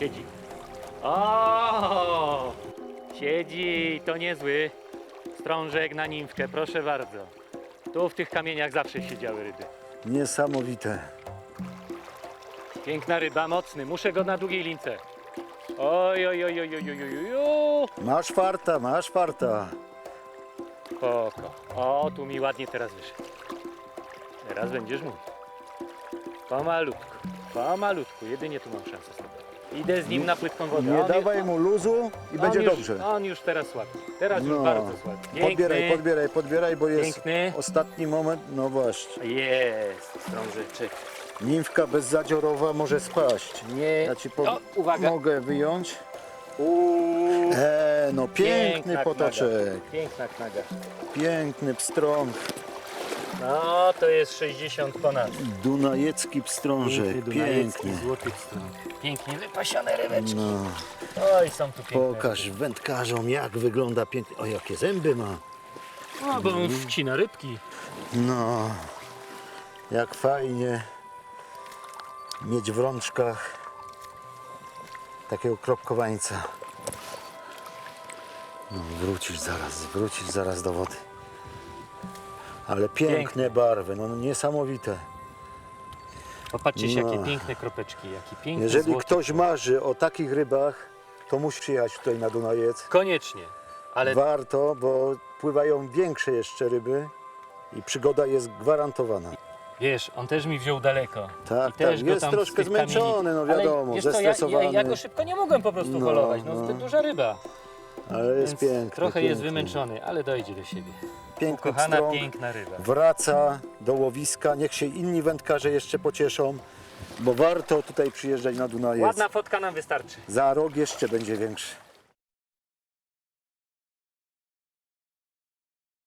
siedzi. O! Siedzi, to niezły. Strążek na nimfkę, proszę bardzo. Tu w tych kamieniach zawsze siedziały ryby. Niesamowite. Piękna ryba, mocny. Muszę go na długiej lince. Oj, oj, oj, oj, oj, oj, oj, oj. Masz farta, masz farta. Spoko. O, tu mi ładnie teraz wyszedł. Teraz będziesz mój. Pomalutku, pomalutku. Jedynie tu mam szansę z tobą. Idę z nim na płytką wodę. Nie On- dawaj mu luzu i on będzie już, dobrze. On już teraz słabi. Teraz już No. bardzo słabi. Piękny. Podbieraj, podbieraj, podbieraj, bo jest Piękny. ostatni moment. No właśnie. Jest, strążeczek. Nimfka bezzadziorowa może spaść. Nie. Ja ci po... O, uwaga. mogę wyjąć. Uuu. E, no piękny knaga. Piękna knaga. Piękny pstrąg. No, to jest 60 ponad. Dunajecki pstrążek. Piękny, dunajecki, Piękny. złoty pstrąg. Pięknie wypasione rybeczki. No, Oj, są tu piękne. pokaż wędkarzom jak wygląda pięknie. O, jakie zęby ma. O, bo on wcina rybki. No, jak fajnie mieć w rączkach takiego kropkowańca. No, wrócisz zaraz, wrócisz zaraz do wody. Ale piękne Piękne. barwy, no niesamowite. Popatrzcie się, No. jakie piękne kropeczki, jaki piękny Jeżeli złoty. ktoś marzy o takich rybach, to musi przyjechać tutaj na Dunajec. Koniecznie. Ale Warto, bo pływają większe jeszcze ryby i przygoda jest gwarantowana. wiesz, on też mi wziął daleko. Tak, I też tak, go jest tam troszkę tych kamieni- zmęczony, no Ale wiadomo, wiesz co, ja, ja, zestresowany. ja go szybko nie mogłem po prostu No, holować, no, no. to duża ryba. Ale jest Więc piękny. trochę jest piękny. wymęczony, ale dojdzie do siebie. Piękny Kochana, pstrąg, piękna ryba. wraca do łowiska, niech się inni wędkarze jeszcze pocieszą, bo warto tutaj przyjeżdżać na Dunajec. Ładna fotka nam wystarczy. Za rok jeszcze będzie większy.